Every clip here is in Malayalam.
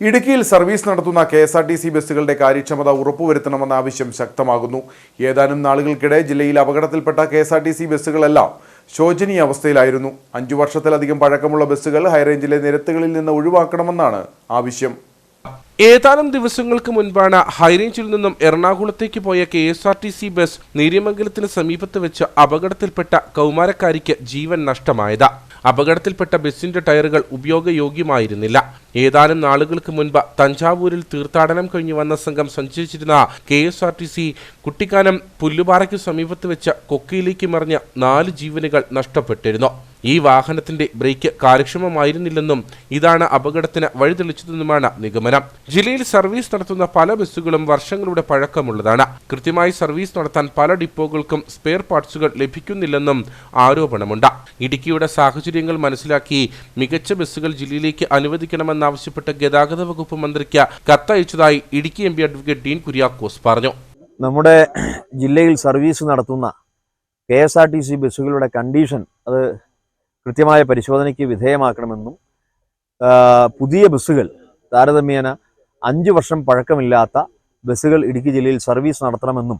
ഇടുക്കിയിൽ സർവീസ് നടത്തുന്ന K S R T C ബസ്സുകളുടെ കാര്യക്ഷമത ഉറപ്പുവരുത്തണമെന്ന ആവശ്യം ശക്തമാകുന്നു. ഏതാനും നാളുകൾക്കിടെ ജില്ലയിൽ അപകടത്തിൽപ്പെട്ട K S R T C ബസ്സുകളെല്ലാം ശോചനീയ അവസ്ഥയിലായിരുന്നു. അഞ്ചു വർഷത്തിലധികം പഴക്കമുള്ള ബസ്സുകൾ ഹൈറേഞ്ചിലെ നിരത്തുകളിൽ നിന്ന് ഒഴിവാക്കണമെന്നാണ് ആവശ്യം. ഏതാനും ദിവസങ്ങൾക്ക് മുൻപാണ് ഹൈറേഞ്ചിൽ നിന്നും എറണാകുളത്തേക്ക് പോയ K S R T C bus നീര്യമംഗലത്തിന് സമീപത്ത് വെച്ച് അപകടത്തിൽപ്പെട്ട കൗമാരക്കാരിക്ക് ജീവൻ നഷ്ടമായത്. അപകടത്തിൽപ്പെട്ട ബസിന്റെ ടയറുകൾ ഉപയോഗയോഗ്യമായിരുന്നില്ല. ഏതാനും നാളുകൾക്ക് മുൻപ് തഞ്ചാവൂരിൽ തീർത്ഥാടനം കഴിഞ്ഞു വന്ന സംഘം സഞ്ചരിച്ചിരുന്ന K S R T C Kuttikkanam പുല്ലുപാറയ്ക്ക് സമീപത്ത് വെച്ച കൊക്കയിലേക്ക് മറിഞ്ഞ നാല് ജീവനുകൾ നഷ്ടപ്പെട്ടിരുന്നു. ഈ വാഹനത്തിന്റെ ബ്രേക്ക് കാര്യക്ഷമമായിരുന്നില്ലെന്നും ഇതാണ് അപകടത്തിന് വഴിതെളിച്ചതെന്നുമാണ് നിഗമനം. ജില്ലയിൽ സർവീസ് നടത്തുന്ന പല ബസ്സുകളും വർഷങ്ങളുടെ പഴക്കമുള്ളതാണ്. കൃത്യമായി സർവീസ് നടത്താൻ പല ഡിപ്പോകൾക്കും സ്പെയർ പാർട്സുകൾ ലഭിക്കുന്നില്ലെന്നും ആരോപണമുണ്ട്. ഇടുക്കിയുടെ സാഹചര്യങ്ങൾ മനസ്സിലാക്കി മികച്ച ബസ്സുകൾ ജില്ലയിലേക്ക് അനുവദിക്കണമെന്നാവശ്യപ്പെട്ട് ഗതാഗത വകുപ്പ് മന്ത്രിക്ക് കത്തയച്ചതായി Idukki M P advocate Dean Kuriakose പറഞ്ഞു. നമ്മുടെ ജില്ലയിൽ സർവീസ് നടത്തുന്ന K S R T C ബസ്സുകളുടെ കണ്ടീഷൻ അത് കൃത്യമായ പരിശോധനയ്ക്ക് വിധേയമാക്കണമെന്നും പുതിയ ബസ്സുകൾ താരതമ്യേന അഞ്ച് വർഷം പഴക്കമില്ലാത്ത ബസ്സുകൾ ഇടുക്കി ജില്ലയിൽ സർവീസ് നടത്തണമെന്നും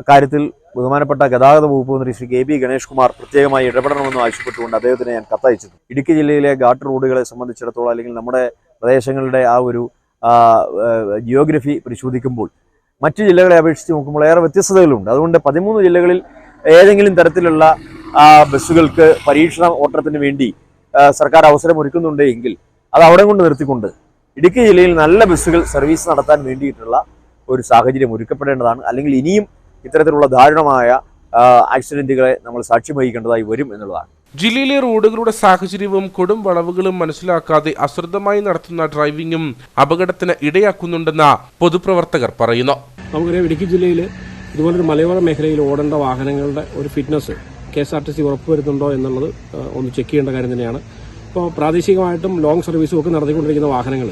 അക്കാര്യത്തിൽ ബഹുമാനപ്പെട്ട ഗതാഗത വകുപ്പ് മന്ത്രി ശ്രീ കെ ബി ഗണേഷ് കുമാർ പ്രത്യേകമായി ഇടപെടണമെന്നും ആവശ്യപ്പെട്ടുകൊണ്ട് അദ്ദേഹത്തിന് ഞാൻ കത്തയച്ചു ഇടുക്കി ജില്ലയിലെ ഗാട്ട് റോഡുകളെ സംബന്ധിച്ചിടത്തോളം അല്ലെങ്കിൽ നമ്മുടെ പ്രദേശങ്ങളുടെ ആ ഒരു ജിയോഗ്രഫി പരിശോധിക്കുമ്പോൾ മറ്റു ജില്ലകളെ അപേക്ഷിച്ച് നോക്കുമ്പോൾ ഏറെ വ്യത്യസ്തതകളുണ്ട്. അതുകൊണ്ട് പതിമൂന്ന് ജില്ലകളിൽ ഏതെങ്കിലും തരത്തിലുള്ള ബസ്സുകൾക്ക് പരീക്ഷണ ഓട്ടത്തിന് വേണ്ടി സർക്കാർ അവസരം ഒരുക്കുന്നുണ്ട് എങ്കിൽ അത് അവിടെ കൊണ്ട് നിർത്തിക്കൊണ്ട് ഇടുക്കി ജില്ലയിൽ നല്ല ബസ്സുകൾ സർവീസ് നടത്താൻ വേണ്ടിയിട്ടുള്ള ഒരു സാഹചര്യം ഒരുക്കപ്പെടേണ്ടതാണ്. അല്ലെങ്കിൽ ഇനിയും ഇത്തരത്തിലുള്ള ദാരുണമായ ആക്സിഡന്റുകളെ നമ്മൾ സാക്ഷ്യം വഹിക്കേണ്ടതായി വരും എന്നുള്ളതാണ്. ജില്ലയിലെ റോഡുകളുടെ സാഹചര്യവും കൊടും വളവുകളും മനസ്സിലാക്കാതെ അശ്രദ്ധമായി നടത്തുന്ന ഡ്രൈവിംഗും അപകടത്തിന് ഇടയാക്കുന്നുണ്ടെന്ന് പൊതുപ്രവർത്തകർ പറയുന്നു. നമുക്കറിയാം ഇടുക്കി ജില്ലയിൽ ഇതുപോലൊരു മലയോര മേഖലയിൽ ഓടേണ്ട വാഹനങ്ങളുടെ ഒരു fitness K S R T C ഉറപ്പുവരുത്തുന്നുണ്ടോ എന്നുള്ളത് ഒന്ന് ചെക്ക് ചെയ്യേണ്ട കാര്യം തന്നെയാണ്. ഇപ്പോൾ പ്രാദേശികമായിട്ടും ലോങ് സർവീസും ഒക്കെ നടത്തിക്കൊണ്ടിരിക്കുന്ന വാഹനങ്ങൾ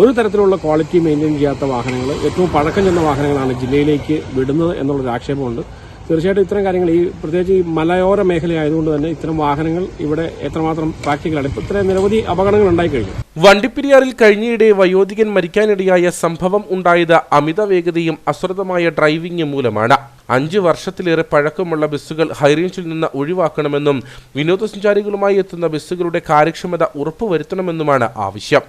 ഒരു തരത്തിലുള്ള ക്വാളിറ്റി മെയിന്റെയിൻ ചെയ്യാത്ത വാഹനങ്ങൾ ഏറ്റവും പഴക്കം ചെന്ന വാഹനങ്ങളാണ് ജില്ലയിലേക്ക് വിടുന്നത് എന്നുള്ളൊരു ആക്ഷേപമുണ്ട്. തീർച്ചയായിട്ടും ഇത്തരം കാര്യങ്ങൾ ഈ പ്രത്യേകിച്ച് ഈ മലയോര മേഖലയായതുകൊണ്ട് തന്നെ ഇത്തരം വാഹനങ്ങൾ ഇവിടെ എത്രമാത്രം പ്രാക്ടിക്കലാണ് ഇപ്പം ഇത്രയും നിരവധി അപകടങ്ങൾ ഉണ്ടായിക്കഴിഞ്ഞു വണ്ടിപ്പെരിയാറിൽ കഴിഞ്ഞയിടെ വയോധികൻ മരിക്കാനിടയായ സംഭവം ഉണ്ടായത് അമിത വേഗതയും അശ്രദ്ധമായ ഡ്രൈവിംഗും മൂലമാണ്. അഞ്ച് വർഷത്തിലേറെ പഴക്കമുള്ള ബസ്സുകൾ ഹൈറേഞ്ചിൽ നിന്ന് ഒഴിവാക്കണമെന്നും വിനോദസഞ്ചാരികളുമായി എത്തുന്ന ബസ്സുകളുടെ കാര്യക്ഷമത ഉറപ്പുവരുത്തണമെന്നുമാണ് ആവശ്യം.